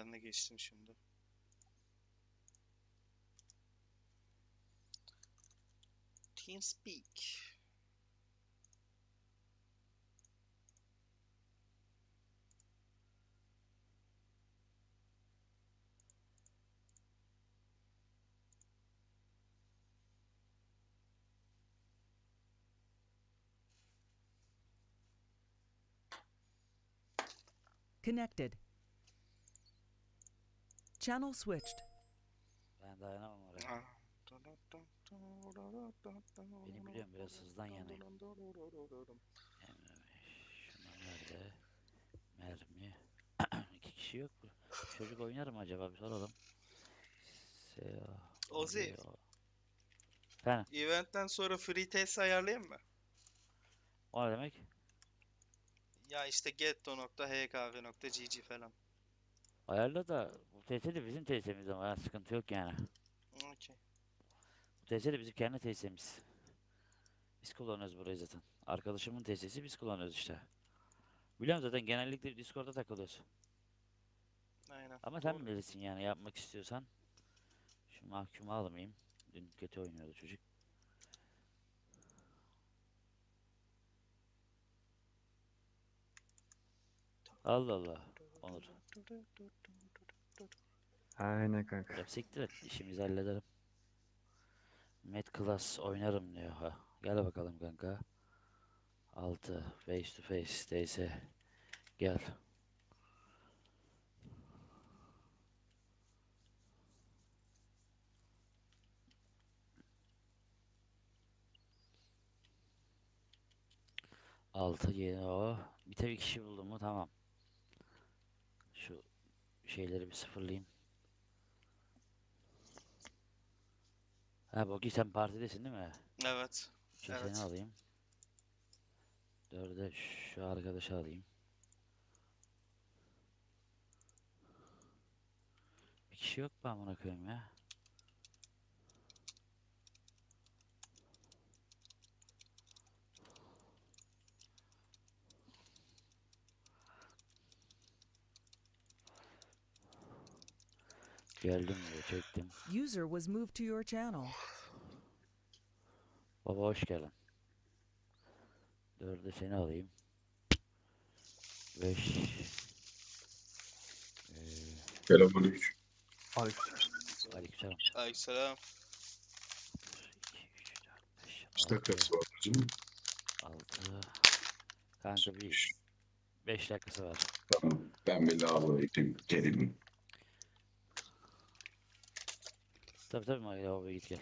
Ben de geçtim şimdi. TeamSpeak. Connected. Channel switched. Ben dayanamam oraya. Benim biliyorum biraz hızdan yanayım. Emre Bey, nerede? Mermi. İki kişi yok mu? Çocuk oynar mı acaba bir soralım. Seo. Ozi. Efendim Eventten sonra free test ayarlayayım mı? o ne demek? Ya işte getto.hkv.gg falan. Ayarla da bu TS de bizim TS'miz ama ya, sıkıntı yok yani. Okey. Bu TS de bizim kendi TS'miz. Biz kullanıyoruz burayı zaten. Arkadaşımın TS'si biz kullanıyoruz işte. Biliyorum zaten genellikle Discord'da takılıyoruz. Aynen. Ama sen Doğru. bilirsin yani yapmak istiyorsan. Şu mahkumu almayayım. Dün kötü oynuyordu çocuk. Allah Allah. Onur. Aynen kanka. Ya siktir et. işimizi hallederim. Met Class oynarım diyor. Ha. Gel bakalım kanka. 6 face to face DS. Gel. Altı yeni o. Bir tek kişi buldum mu tamam. Şeyleri bir sıfırlayayım. Ha Bogi sen partidesin değil mi? Evet. Şu Evet. seni alayım. Dörde şu arkadaşı alayım. Bir kişi yok mu amına koyayım ya? Geldim diyor, çektim. User was moved to your channel. Baba hoş geldin. Dörde seni alayım. Beş. Ee, Selamünaleyküm. Aleyküm. aleykümselam. Aleykümselam. 2, 3, 4, 5, Kaç dakikası var hacım? 6. Kanka bir 5 dakikası var. Tamam. Ben bir lavaboya gideyim. Gelin. Tabii tabii Magi abi git gel.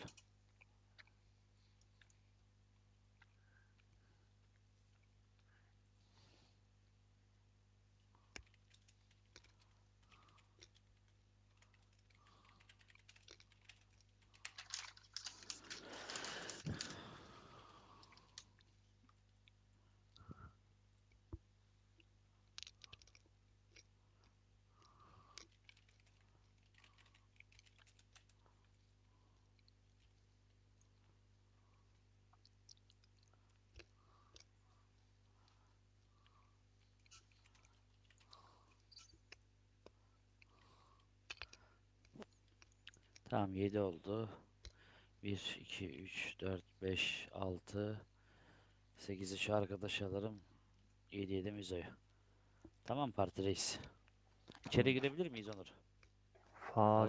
Tamam 7 oldu. 1, 2, 3, 4, 5, 6, 8'i şu arkadaş alırım. 7 7 Mizo'yu. Tamam parti reis. İçeri girebilir miyiz Onur? Fa